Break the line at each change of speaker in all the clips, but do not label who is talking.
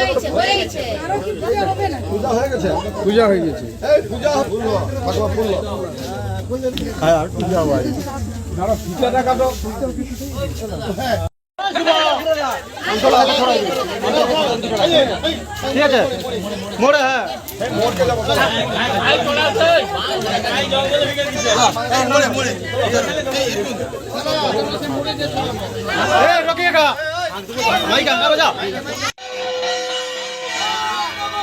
হয়ে
পূজা হয়ে গেছে।
পূজা হয়ে গেছে
পূজা হ্যাঁ। পূজা ভাই ঠিক আছে। মোড়ে হ্যাঁ। রকিয়েগা মাইক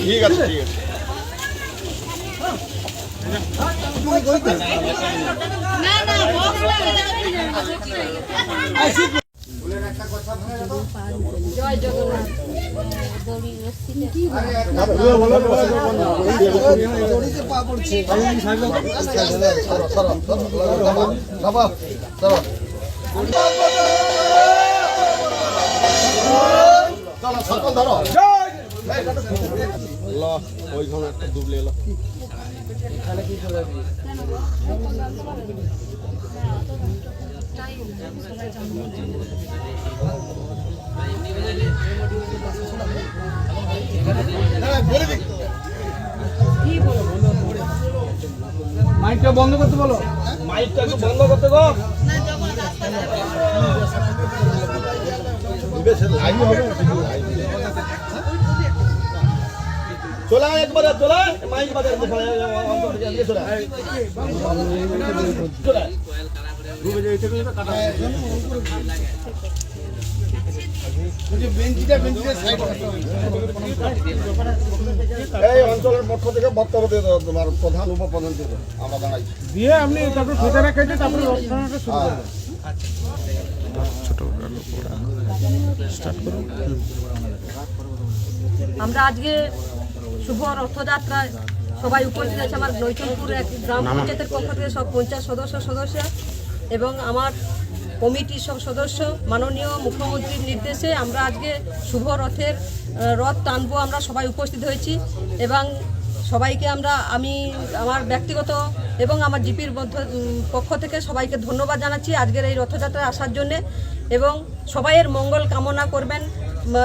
ঠিক আছে ঠিক আছে
জয় জগন্নাথ
সকল ধরো ওইখানে একটা ডুবলে এলো।
মাইকটা বন্ধ করতে বলো।
মাইকটা বন্ধ করতে গো। চলে একবার একবারে, চলে মাইক বাজার চলে আয়, অন্তর থেকে এদিকে চলে আয়। চলে আয়। এই অঞ্চলের পক্ষ থেকে বক্তব্য দিয়ে দাও তোমার প্রধান উপপ্রধান থেকে আমরা দাঁড়াই
দিয়ে আপনি তারপর ফেটাটা কেটে তারপরে রচনাটা শুরু করবেন
আমরা আজকে শুভ রথযাত্রায় সবাই উপস্থিত আছে আমার নৈচনপুর এক গ্রাম পঞ্চায়েতের পক্ষ থেকে সব পঞ্চায়েত সদস্য সদস্য এবং আমার কমিটির সব সদস্য, মাননীয় মুখ্যমন্ত্রীর নির্দেশে আমরা আজকে শুভ রথের রথ টানবো আমরা সবাই উপস্থিত হয়েছি এবং সবাইকে আমরা, আমি আমার ব্যক্তিগত এবং আমার জিপির মধ্য- পক্ষ থেকে সবাইকে ধন্যবাদ জানাচ্ছি আজকের এই রথযাত্রায় আসার জন্যে এবং সবাইয়ের মঙ্গল কামনা করবেন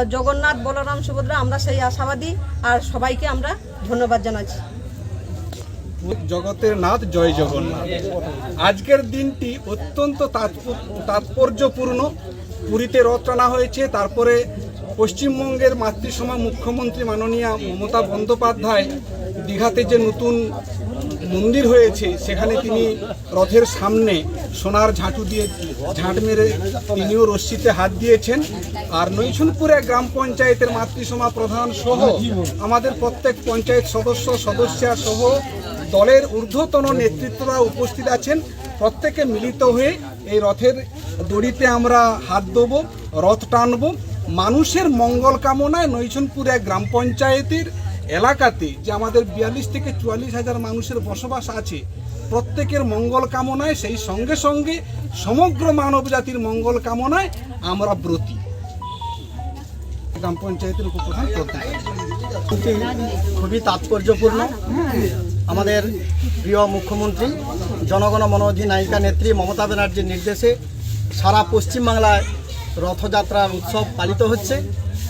জগন্নাথ, বলরাম, সুভদ্রা, আমরা সেই আশাবাদী আর সবাইকে আমরা ধন্যবাদ জানাচ্ছি।
জগতের নাথ জয় জগন্নাথ। আজকের দিনটি অত্যন্ত তাৎপর্যপূর্ণ। পুরীতে রথ টানা হয়েছে, তারপরে পশ্চিমবঙ্গের মাতৃসমা মুখ্যমন্ত্রী মাননীয়া মমতা বন্দ্যোপাধ্যায় দীঘাতে যে নতুন মন্দির হয়েছে, সেখানে তিনি রথের সামনে সোনার ঝাঁটু দিয়ে ঝাঁট মেরে তিনিও রশ্মিতে হাত দিয়েছেন। আর নৈছনপুরে গ্রাম পঞ্চায়েতের মাতৃসমা প্রধান সহ আমাদের প্রত্যেক পঞ্চায়েত সদস্য, সদস্যা সহ দলের ঊর্ধ্বতন নেতৃত্বরা উপস্থিত আছেন। প্রত্যেকে মিলিত হয়ে এই রথের দড়িতে আমরা হাত দেবো রথ টানবো। মানুষের মঙ্গল কামনায় নৈছনপুর এক গ্রাম পঞ্চায়েতের এলাকাতে যে আমাদের বিয়াল্লিশ থেকে চুয়াল্লিশ হাজার মানুষের বসবাস আছে, প্রত্যেকের মঙ্গল কামনায়, সেই সঙ্গে সঙ্গে সমগ্র মানব জাতির মঙ্গল কামনায় আমরা ব্রতী। গ্রাম পঞ্চায়েতের উপপ্রধান
খুবই তাৎপর্যপূর্ণ। আমাদের প্রিয় মুখ্যমন্ত্রী, জনগণ মনোধিনায়িকা নেত্রী মমতা ব্যানার্জির নির্দেশে সারা পশ্চিমবাংলায় রথযাত্রার উৎসব পালিত হচ্ছে।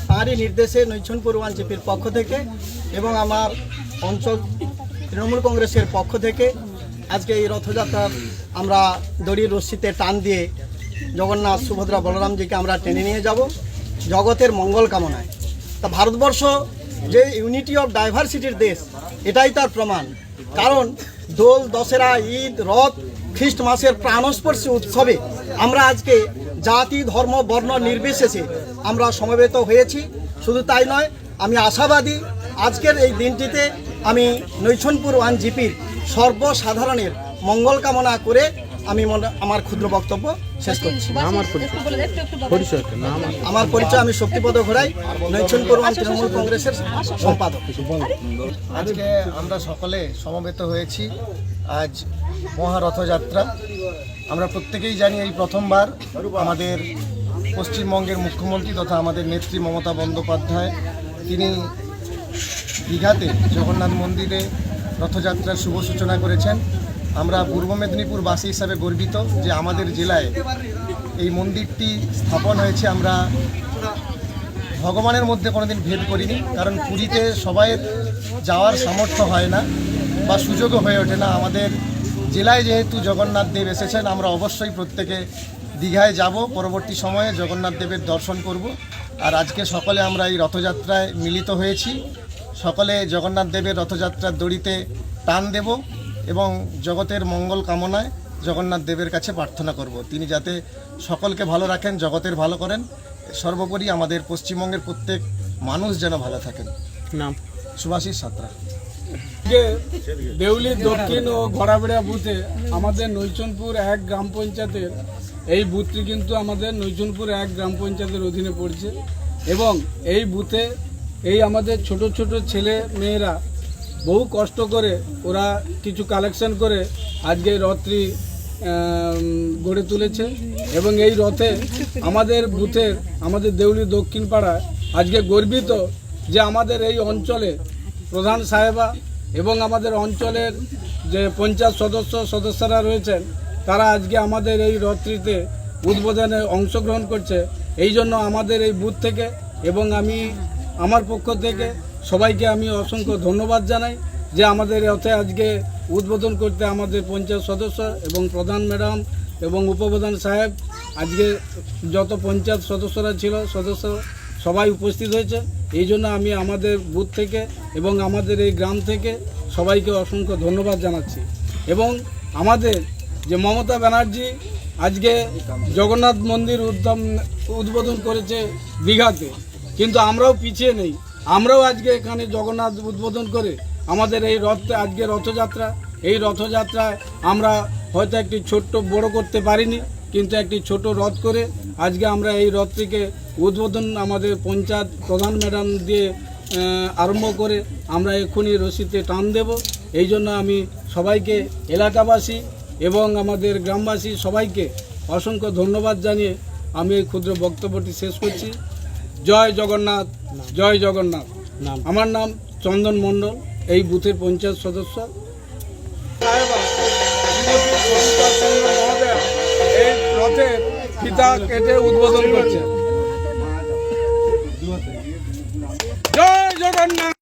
তারই নির্দেশে নৈছনপুর ওয়ানজিপির পক্ষ থেকে এবং আমার অঞ্চল তৃণমূল কংগ্রেসের পক্ষ থেকে আজকে এই রথযাত্রার আমরা দড়ির রশ্মিতে টান দিয়ে জগন্নাথ সুভদ্রা বলরামজিকে আমরা টেনে নিয়ে যাব। জগতের মঙ্গল কামনায়। তা ভারতবর্ষ যে ইউনিটি অফ ডাইভার্সিটির দেশ এটাই তার প্রমাণ। কারণ দোল, দশেরা, ঈদ, রথ, খ্রিস্ট মাসের প্রাণস্পর্শী উৎসবে আমরা আজকে জাতি, ধর্ম, বর্ণ নির্বিশেষে আমরা সমবেত হয়েছি। শুধু তাই নয়, আমি আশাবাদী আজকের এই দিনটিতে আমি নৈছনপুর ওয়ান জিপির সর্বসাধারণের মঙ্গল কামনা করে আমি মনে- আমার ক্ষুদ্র বক্তব্য শেষ করছি।
আমার পরিচয়।
আমার পরিচয়। আমি শক্তিপদ ঘোড়াই নৈছনপুর ওয়ান তৃণমূল কংগ্রেসের সম্পাদক।
আজকে আমরা সকলে সমবেত হয়েছি। আজ মহারথযাত্রা। আমরা প্রত্যেকেই জানি এই প্রথমবার আমাদের পশ্চিমবঙ্গের মুখ্যমন্ত্রী তথা আমাদের নেত্রী মমতা বন্দ্যোপাধ্যায় তিনি দীঘাতে জগন্নাথ মন্দিরে রথযাত্রার শুভ সূচনা করেছেন। আমরা পূর্ব মেদিনীপুর বাসী হিসাবে গর্বিত যে আমাদের জেলায় এই মন্দিরটি স্থাপন হয়েছে। আমরা ভগবানের মধ্যে কোনোদিন ভেদ করিনি, কারণ পুরীতে সবাই যাওয়ার সামর্থ্য হয় না বা সুযোগও হয়ে ওঠে না। আমাদের জেলায় যেহেতু জগন্নাথ দেব এসেছেন, আমরা অবশ্যই প্রত্যেকে দীঘায় যাব। পরবর্তী সময়ে জগন্নাথ দেবের দর্শন করব। আর আজকে সকলে আমরা এই রথযাত্রায় মিলিত হয়েছি। সকলে জগন্নাথ দেবের রথযাত্রার দড়িতে টান দেব। এবং জগতের মঙ্গল কামনায় জগন্নাথ দেবের কাছে প্রার্থনা করব। তিনি যাতে সকলকে ভালো রাখেন জগতের ভালো করেন। সর্বোপরি আমাদের পশ্চিমবঙ্গের প্রত্যেক মানুষ যেন ভালো থাকেন।
নাম?
সুভাষিস সাঁতরা।
দেউলি দক্ষিণ ও গড়াবেড়া বুথে আমাদের নৈচনপুর এক গ্রাম পঞ্চায়েতের এই বুথটি কিন্তু আমাদের নৈচনপুর এক গ্রাম পঞ্চায়েতের অধীনে পড়ছে। এবং এই বুথে এই আমাদের ছোট ছোট ছেলে মেয়েরা বহু কষ্ট করে ওরা কিছু কালেকশন করে আজকে এই রথটি গড়ে তুলেছে এবং এই রথে আমাদের বুথের, আমাদের দেউলি দক্ষিণ পাড়ায় আজকে গর্বিত যে আমাদের এই অঞ্চলে প্রধান সাহেবা এবং আমাদের অঞ্চলের যে পঞ্চায়েত সদস্য, সদস্যরা রয়েছেন, তারা আজকে আমাদের এই রথটিতে উদ্বোধনে অংশগ্রহণ করছে। এই জন্য আমাদের এই বুথ থেকে এবং আমি আমার পক্ষ থেকে সবাইকে আমি অসংখ্য ধন্যবাদ জানাই যে আমাদের রথে আজকে উদ্বোধন করতে আমাদের পঞ্চায়েত সদস্য এবং প্রধান ম্যাডাম এবং উপপ্রধান সাহেব, আজকে যত পঞ্চায়েত সদস্যরা ছিল, সদস্য সবাই উপস্থিত হয়েছে। এই জন্য আমি আমাদের বুথ থেকে এবং আমাদের এই গ্রাম থেকে সবাইকে অসংখ্য ধন্যবাদ জানাচ্ছি। এবং আমাদের যে মমতা ব্যানার্জি আজকে জগন্নাথ মন্দির উদ্যম, উদ্বোধন করেছে দীঘাতে কিন্তু আমরাও পিছিয়ে নেই। আমরাও আজকে এখানে জগন্নাথ উদ্বোধন করে আমাদের এই রথ, আজকে রথযাত্রা। এই রথযাত্রায় আমরা হয়তো একটি ছোট্ট বড় করতে পারিনি, কিন্তু একটি ছোট রথ করে আজকে আমরা এই রথটিকে উদ্বোধন আমাদের পঞ্চায়েত প্রধান ম্যাডাম দিয়ে আরম্ভ করে আমরা এক্ষুনি রশিতে টান দেব। এই জন্য আমি সবাইকে, এলাকাবাসী এবং আমাদের গ্রামবাসী সবাইকে অসংখ্য ধন্যবাদ জানিয়ে আমি এই ক্ষুদ্র বক্তব্যটি শেষ করছি। জয় জগন্নাথ জয় জগন্নাথ। আমার নাম চন্দন মণ্ডল এই বুথের পঞ্চায়েত সদস্য। এই রথের ফিতা কেটে উদ্বোধন করছে। জয় জগন্নাথ!